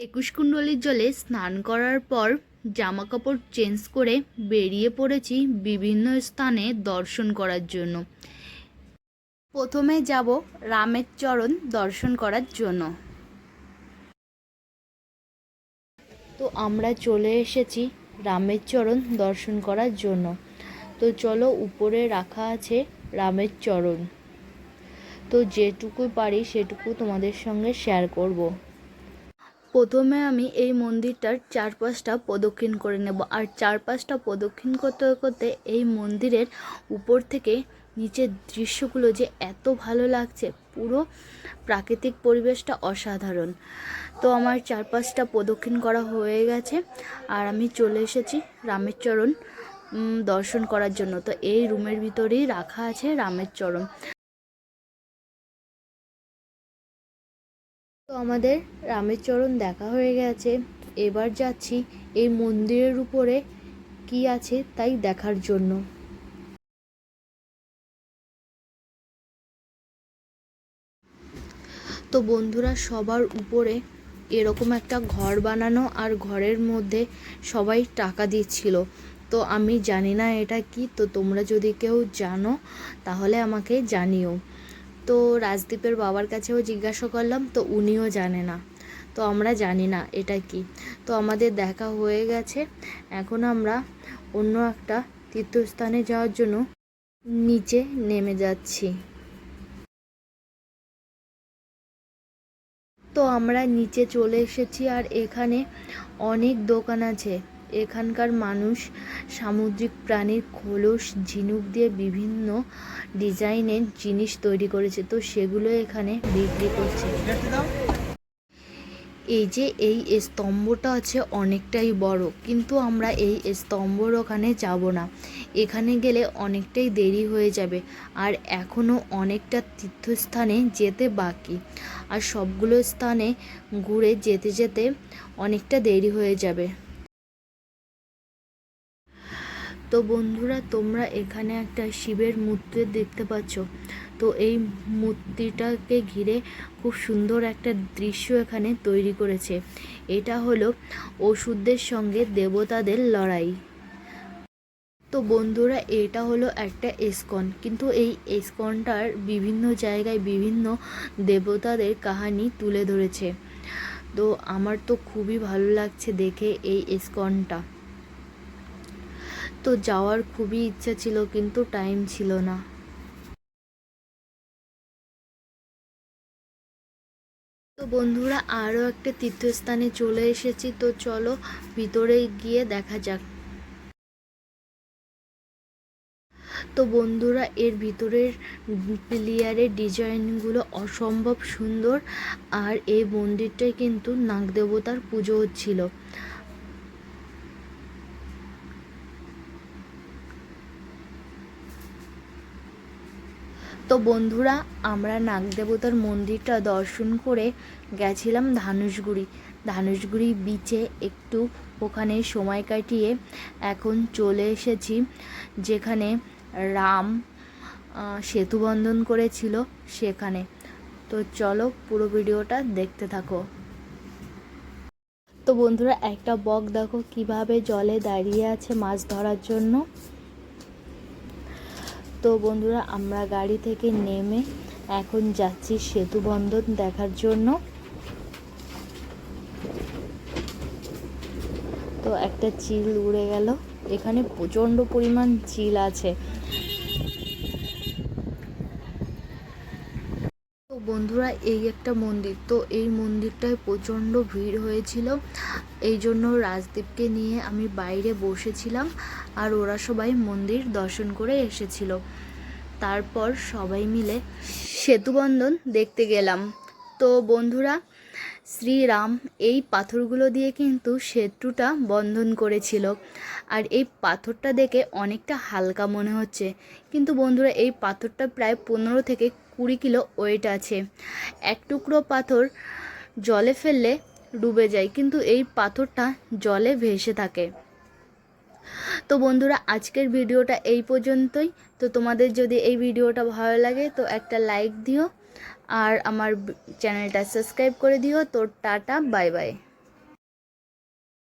একুশ কুণ্ডলীর জলে স্নান করার পর জামা কাপড় চেঞ্জ করে বেরিয়ে পড়েছি বিভিন্ন স্থানে দর্শন করার জন্য। প্রথমে যাব রামের চরণ দর্শন করার জন্য। তো আমরা চলে এসেছি রামের চরণ দর্শন করার জন্য। তো চলো উপরে রাখা আছে রামের চরণ তো যেটুকু পারি সেটুকু তোমাদের সঙ্গে শেয়ার করব। প্রথমে আমি এই মন্দিরটার চারপাশটা প্রদক্ষিণ করে নেব। আর চারপাশটা প্রদক্ষিণ করতে করতে এই মন্দিরের উপর থেকে নিচের দৃশ্যগুলো যে এত ভালো লাগছে, পুরো প্রাকৃতিক পরিবেশটা অসাধারণ। তো আমার চারপাশটা প্রদক্ষিণ করা হয়ে গেছে আর আমি চলে এসেছি রামের চরণ দর্শন করার জন্য। তো এই রুমের ভিতরেই রাখা আছে রামের চরণ তো আমাদের রামের চরণ দেখা হয়ে গেছে। এবার যাচ্ছি এই মন্দিরের উপরে কি আছে তাই দেখার জন্য। তো বন্ধুরা, সবার উপরে এরকম একটা ঘর বানানো আর ঘরের মধ্যে সবাই টাকা দিচ্ছিল। তো আমি জানি না এটা কি, তো তোমরা যদি কেউ জানো তাহলে আমাকে জানিও। তো রাজদীপের বাবার কাছেও জিজ্ঞাসা করলাম, তো উনিও জানে না। তো আমরা জানি না এটা কি। তো আমাদের দেখা হয়ে গেছে। এখন আমরা অন্য একটা তীর্থস্থানে যাওয়ার জন্য নিচে নেমে যাচ্ছি। তো আমরা নিচে চলে এসেছি আর এখানে অনেক দোকান আছে। এখানকার মানুষ সামুদ্রিক প্রাণীর খোলস, ঝিনুক দিয়ে বিভিন্ন ডিজাইনের জিনিস তৈরি করেছে। তো সেগুলো এখানে বিক্রি করছে। এই যে এই স্তম্ভটা আছে অনেকটাই বড়, কিন্তু আমরা এই স্তম্ভর ওখানে যাব না। এখানে গেলে অনেকটাই দেরি হয়ে যাবে আর এখনও অনেকটা তীর্থস্থানে যেতে বাকি। আর সবগুলো স্থানে ঘুরে যেতে যেতে অনেকটা দেরি হয়ে যাবে। তো বন্ধুরা, তোমরা এখানে একটা শিবের মূর্তি দেখতে পাচ্ছ। তো এই মূর্তিটাকে ঘিরে খুব সুন্দর একটা দৃশ্য এখানে তৈরি করেছে। এটা হলো ওষুধদের সঙ্গে দেবতাদের লড়াই। তো বন্ধুরা, এটা হলো একটা এসকন। কিন্তু এই এসকনটার বিভিন্ন জায়গায় বিভিন্ন দেবতাদের কাহানি তুলে ধরেছে। তো আমার তো খুবই ভালো লাগছে দেখে এই এসকনটা। তো যাওয়ার খুবই ইচ্ছা ছিল, কিন্তু টাইম ছিল না। তো বন্ধুরা, আরও একটা তীর্থস্থানে চলে এসেছি, তো চলো ভিতরে গিয়ে দেখা যাক। তো বন্ধুরা, এর ভিতরের প্লেয়ারের ডিজাইনগুলো অসম্ভব সুন্দর, আর এই মন্দিরটায় কিন্তু নাগদেবতার পুজো হচ্ছিল। তো বন্ধুরা আমরা নাগদেবতার মন্দিরটা দর্শন করে গেছিলাম ধানুষগুড়ি ধানুষগুড়ি বিচে একটু ওখানে সময় কাটিয়ে এখন চলে এসেছি যেখানে রাম আহ, সেতু বন্ধন করেছিল সেখানে। তো চলো পুরো ভিডিওটা দেখতে থাকো। তো বন্ধুরা একটা বক দেখো কীভাবে জলে দাঁড়িয়ে আছে মাছ ধরার জন্য। তো বন্ধুরা, আমরা গাড়ি থেকে নেমে এখন যাচ্ছি সেতু বন্ধন দেখার জন্য। তো একটা চিল উড়ে গেল। এখানে প্রচণ্ড পরিমাণ চিল আছে তো বন্ধুরা, এই একটা মন্দির। তো এই মন্দিরটায় প্রচণ্ড ভিড় হয়েছিল। এই জন্য রাজদীপকে নিয়ে আমি বাইরে বসেছিলাম আর ওরা সবাই মন্দির দর্শন করে এসেছিল। তারপর সবাই মিলে সেতুবন্ধন দেখতে গেলাম। তো বন্ধুরা, শ্রীরাম এই পাথরগুলো দিয়ে কিন্তু সেতুটা বন্ধন করেছিল। আর এই পাথরটা দেখে অনেকটা হালকা মনে হচ্ছে। কিন্তু বন্ধুরা, এই পাথরটা প্রায় পনেরো থেকে কুড়ি কিলো ওয়েট আছে। এক টুকরো পাথর জলে ফেললে ডুবে যায়, কিন্তু এই পাথরটা জলে ভেসে থাকে। তো বন্ধুরা, আজকের ভিডিওটা এই পর্যন্তই। তো তোমাদের যদি এই ভিডিওটা ভালো লাগে, তো একটা লাইক দিও আর আমার চ্যানেলটা সাবস্ক্রাইব করে দিও। তো টাটা, বাই বাই।